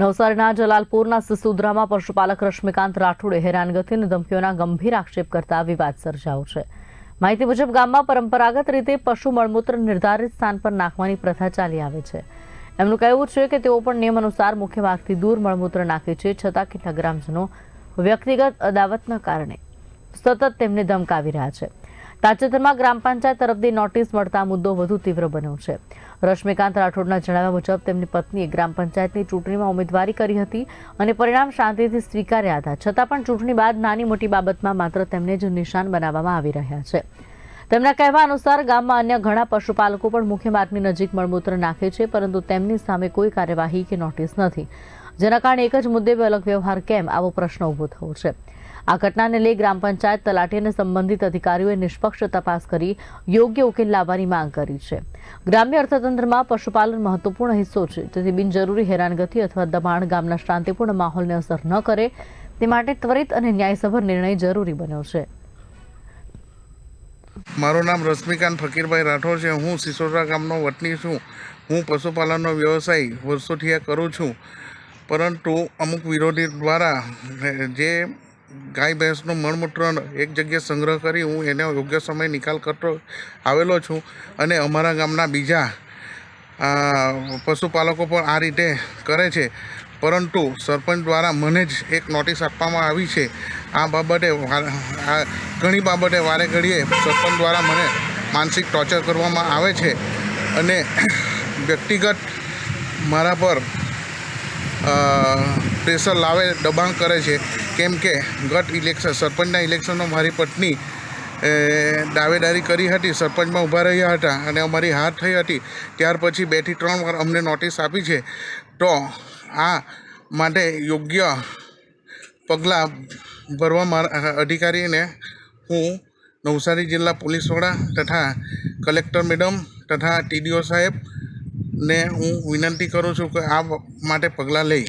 નવસારીના જલાલપુરના સિસુદ્રામાં પશુપાલક રશ્મિકાંત રાઠોડે હેરાનગતિ અને ધમકીઓના ગંભીર આક્ષેપ કરતા વિવાદ સર્જાયો છે. માહિતી મુજબ ગામમાં પરંપરાગત રીતે પશુ મળમૂત્ર નિર્ધારિત સ્થાન પર નાખવાની પ્રથા ચાલી આવે છે. એમનું કહેવું છે કે તેઓ પણ નિયમ અનુસાર મુખ્ય માર્ગથી દૂર મળમૂત્ર નાખે છે છતાં કેટલા ગ્રામજનો વ્યક્તિગત અદાવતના કારણે સતત તેમને ધમકાવી રહ્યા છે. તાજેતરમાં ગ્રામ પંચાયત તરફથી નોટિસ મળતા મુદ્દો વધુ તીવ્ર બન્યો છે. રશ્મિકાંત રાઠોડના જણાવ્યા મુજબ, તેમની પત્નીએ ગ્રામ પંચાયતની ચૂંટણીમાં ઉમેદવારી કરી હતી અને પરિણામ શાંતિથી સ્વીકાર્યા હતા. છતાં પણ ચૂંટણી બાદ નાની મોટી બાબતમાં માત્ર તેમને જ નિશાન બનાવવામાં આવી રહ્યા છે. તેમના કહેવા અનુસાર, ગામમાં અન્ય ઘણા પશુપાલકો પણ મુખ્ય માર્ગની નજીક મળમૂત્ર નાખે છે, પરંતુ તેમની સામે કોઈ કાર્યવાહી કે નોટિસ નથી. જેના કારણે એક જ મુદ્દે અલગ વ્યવહાર કેમ? આવો પ્રશ્ન ઊભો થયો છે. આ ઘટનાને લઈ ગ્રામ પંચાયત તલાટી અને સંબંધિત અધિકારીઓએ નિષ્પક્ષ તપાસ કરી યોગ્ય ઉકેલ લાવવાની માંગ કરી છે. ગ્રામ્ય અર્થતંત્રમાં પશુપાલન મહત્વપૂર્ણ હિસ્સો છે. તેથી બિનજરૂરી હેરાનગતિ અથવા દબાણ ગામના શાંતિપૂર્ણ માહોલને અસર ન કરે. તે માટે ત્વરિત અને ન્યાયસભર નિર્ણય જરૂરી બન્યો છે. મારું નામ રશ્મિકાંત ફકીરભાઈ રાઠોડ છે. હું સિસોડા ગામનો વતની છું. હું પશુપાલનનો વ્યવસાય વર્ષોથી કરું છું. પરંતુ અમુક વિરોધી દ્વારા જે ગાય ભેંસનો મળમૂત્ર એક જગ્યાએ સંગ્રહ કરી હું એને યોગ્ય સમય નિકાલ કરતો આવેલો છું. અને અમારા ગામના બીજા પશુપાલકો પણ આ રીતે કરે છે. પરંતુ સરપંચ દ્વારા મને જ એક નોટિસ આપવામાં આવી છે. આ બાબતે ઘણી બાબતે વારે ઘડીએ સરપંચ દ્વારા મને માનસિક ટોર્ચર કરવામાં આવે છે. અને વ્યક્તિગત મારા પર પ્રેશર લાવે, દબાણ કરે છે. કેમ કે ગત ઇલેક્શન, સરપંચના ઇલેક્શનમાં મારી પત્ની દાવેદારી કરી હતી, સરપંચમાં ઊભા રહ્યા હતા અને અમારી હાર થઈ હતી. ત્યાર પછી બેથી ત્રણ વાર અમને નોટિસ આપી છે. તો આ માટે યોગ્ય પગલાં ભરવા મારા, અધિકારીને હું નવસારી જિલ્લા પોલીસ વડા તથા કલેક્ટર મેડમ તથા ટીડીઓ સાહેબને હું વિનંતી કરું છું કે આ માટે પગલાં લઈ.